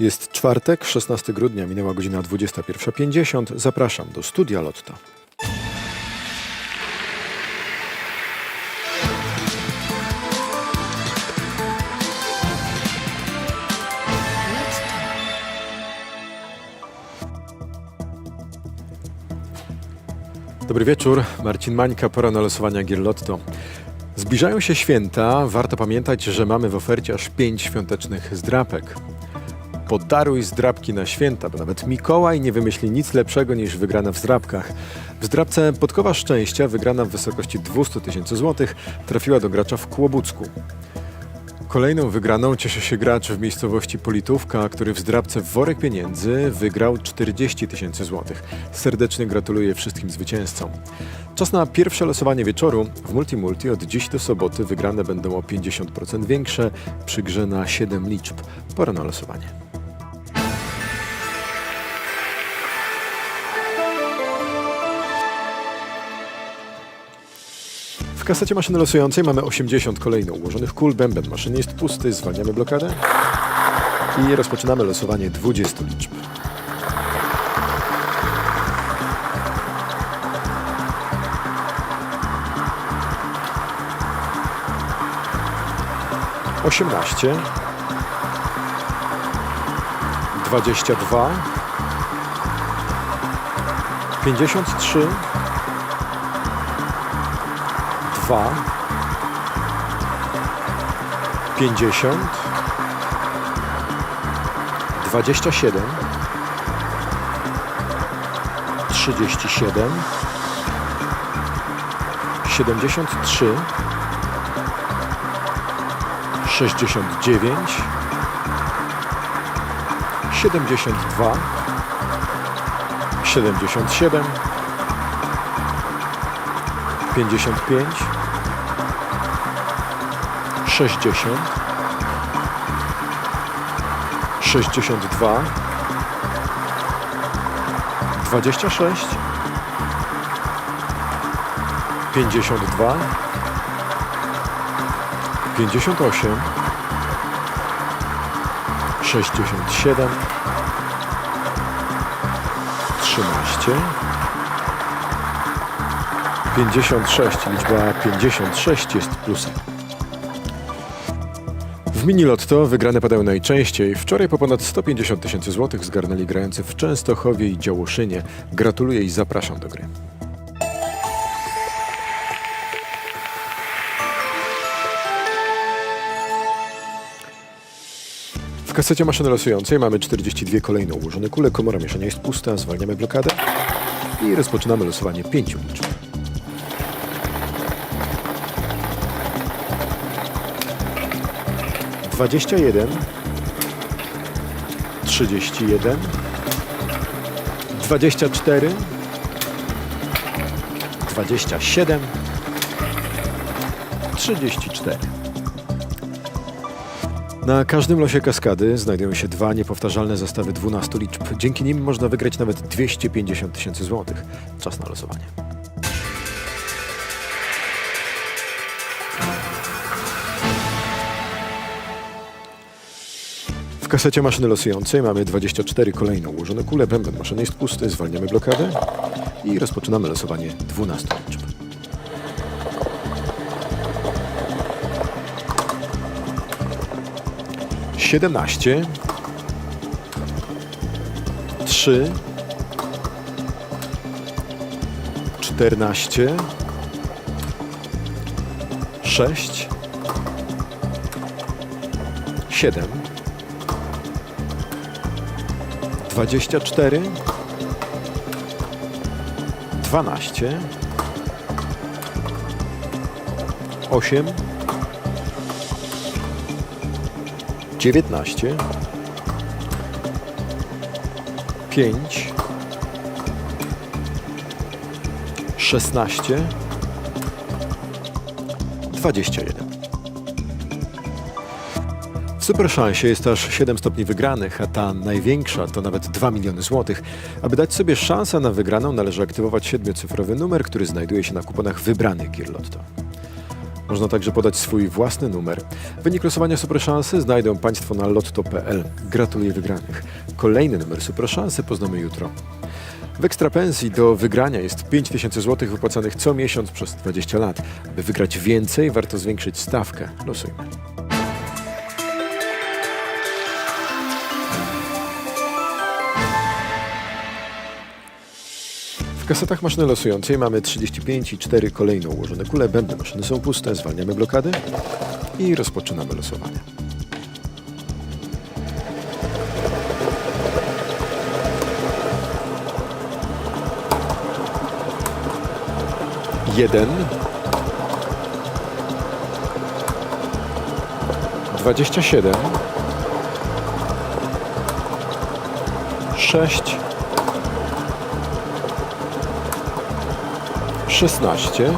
Jest czwartek, 16 grudnia, minęła godzina 21.50. Zapraszam do studia Lotto. Dobry wieczór, Marcin Mańka, pora na losowania gier Lotto. Zbliżają się święta, warto pamiętać, że mamy w ofercie aż pięć świątecznych zdrapek. Podaruj zdrapki na święta, bo nawet Mikołaj nie wymyśli nic lepszego niż wygrana w zdrapkach. W zdrapce Podkowa Szczęścia, wygrana w wysokości 200 tysięcy złotych, trafiła do gracza w Kłobucku. Kolejną wygraną cieszy się gracz w miejscowości Politówka, który w zdrabce worek pieniędzy wygrał 40 tysięcy złotych. Serdecznie gratuluję wszystkim zwycięzcom. Czas na pierwsze losowanie wieczoru. W Multimulti od dziś do soboty wygrane będą o 50% większe przy grze na 7 liczb. Pora na losowanie. Kasecie maszyny losującej mamy 80 kolejno ułożonych kul. Bęben maszyny jest pusty, zwalniamy blokadę. I rozpoczynamy losowanie 20 liczb. Osiemnaście, dwadzieścia dwa, pięćdziesiąt trzy, dwa, pięćdziesiąt, dwadzieścia siedem, trzydzieści siedem, siedemdziesiąt trzy, sześćdziesiąt dziewięć, siedemdziesiąt dwa, siedemdziesiąt siedem, pięćdziesiąt pięć, sześćdziesiąt, sześćdziesiąt dwa, dwadzieścia sześć, pięćdziesiąt dwa, pięćdziesiąt osiem, sześćdziesiąt siedem, trzynaście. 56, liczba 56 jest plusem. W mini lotto wygrane padają najczęściej. Wczoraj po ponad 150 tysięcy złotych zgarnęli grający w Częstochowie i Działoszynie. Gratuluję i zapraszam do gry. W kasecie maszyny losującej mamy 42 kolejno ułożone kule. Komora mieszania jest pusta. Zwalniamy blokadę i rozpoczynamy losowanie pięciu liczb. 21, 31, 24, 27, 34. Na każdym losie kaskady znajdują się dwa niepowtarzalne zestawy 12 liczb. Dzięki nim można wygrać nawet 250 tysięcy złotych. Czas na losowanie. Kasecie maszyny losującej mamy 24 kolejno ułożone kule. Bęben maszyny jest pusty, zwalniamy blokadę i rozpoczynamy losowanie 12 liczb. Siedemnaście, trzy, czternaście, sześć, siedem. 24 12 8 19 5 16 21 W Superszansie jest aż 7 stopni wygranych, a ta największa to nawet 2 miliony złotych. Aby dać sobie szansę na wygraną, należy aktywować siedmiocyfrowy numer, który znajduje się na kuponach wybranych gier Lotto. Można także podać swój własny numer. Wynik losowania Super Szansy znajdą Państwo na lotto.pl. Gratuluję wygranych. Kolejny numer Super Szansy poznamy jutro. W ekstrapensji do wygrania jest 5000 zł wypłacanych co miesiąc przez 20 lat. Aby wygrać więcej, warto zwiększyć stawkę. Losujmy. Kasetach maszyny losującej mamy 35 i 4 kolejno ułożone kule. Bębny maszyny są puste, zwalniamy blokady i rozpoczynamy losowanie. Jeden. Dwadzieścia siedem. Sześć. Szesnaście.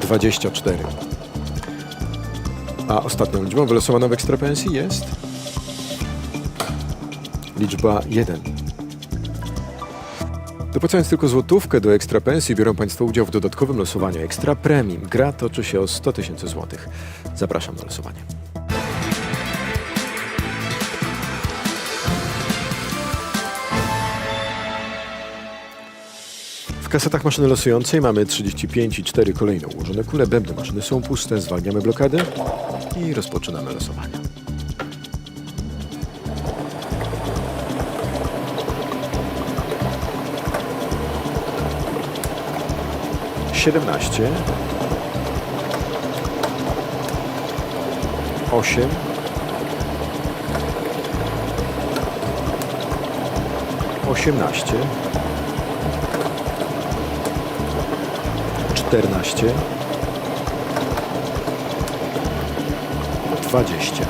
Dwadzieścia cztery. A ostatnią liczbą wylosowaną w ekstrapensji jest liczba 1. Dopłacając tylko złotówkę do ekstra pensji, biorą Państwo udział w dodatkowym losowaniu Ekstra Premium. Gra toczy się o 100 tysięcy złotych. Zapraszam na losowanie. Kasetach maszyny losującej mamy 35 i 4 kolejno ułożone kule. Bębny maszyny są puste, zwalniamy blokady i rozpoczynamy losowanie. Siedemnaście. Osiem. Osiemnaście. Czternaście. Dwadzieścia.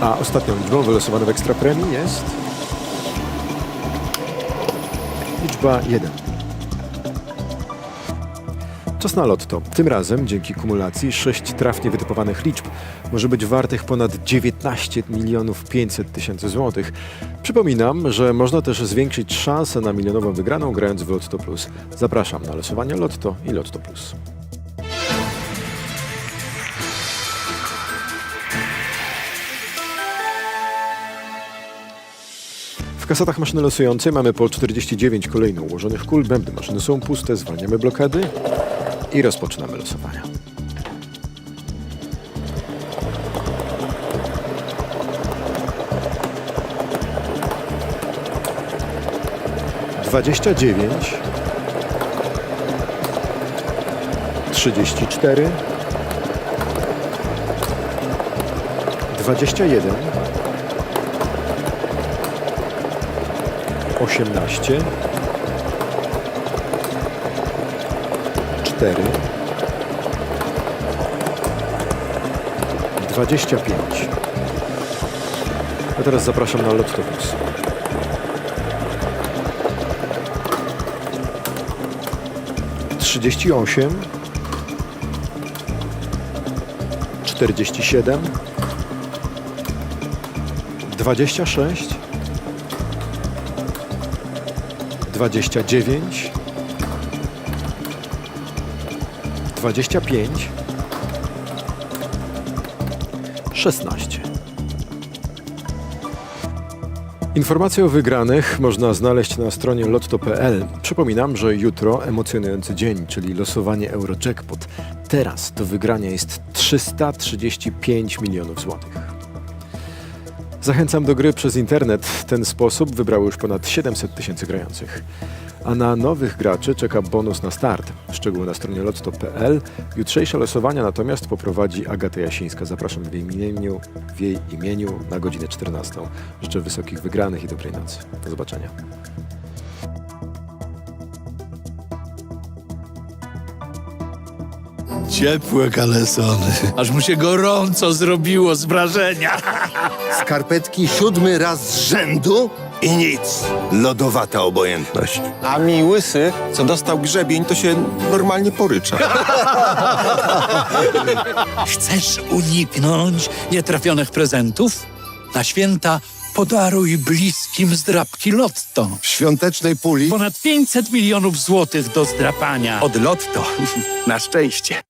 A ostatnią liczbą wylosowaną w ekstra jest liczba 1. Czas na lotto. Tym razem, dzięki kumulacji, sześć trafnie wytypowanych liczb może być wartych ponad 19 milionów 500 tysięcy złotych. Przypominam, że można też zwiększyć szansę na milionową wygraną grając w Lotto Plus. Zapraszam na losowanie Lotto i Lotto Plus. W kasetach maszyny losującej mamy po 49 kolejno ułożonych kul. Bębny maszyny są puste, zwalniamy blokady i rozpoczynamy losowania. Dwadzieścia dziewięć, trzydzieści cztery, dwadzieścia jeden, osiemnaście, cztery, dwadzieścia pięć. A teraz zapraszam na Plus. Trzydzieści osiem, czterdzieści siedem, dwadzieścia sześć, dwadzieścia dziewięć, dwadzieścia pięć, szesnaście. Informacje o wygranych można znaleźć na stronie lotto.pl. Przypominam, że jutro emocjonujący dzień, czyli losowanie Eurojackpot. Teraz do wygrania jest 335 milionów złotych. Zachęcam do gry przez internet. W ten sposób wybrało już ponad 700 tysięcy grających. A na nowych graczy czeka bonus na start. Szczegóły na stronie lotto.pl. Jutrzejsze losowania natomiast poprowadzi Agata Jasińska. Zapraszam w jej imieniu, w jej imieniu na godzinę 14. Życzę wysokich wygranych i dobrej nocy. Do zobaczenia. Ciepłe kalesony. Aż mu się gorąco zrobiło z wrażenia. Skarpetki siódmy raz z rzędu i nic. Lodowata obojętność. A mi łysy, co dostał grzebień, to się normalnie porycza. Chcesz uniknąć nietrafionych prezentów? Na święta Podaruj bliskim zdrabki Lotto. W świątecznej puli Ponad 500 milionów złotych do zdrapania. Od Lotto. Na szczęście.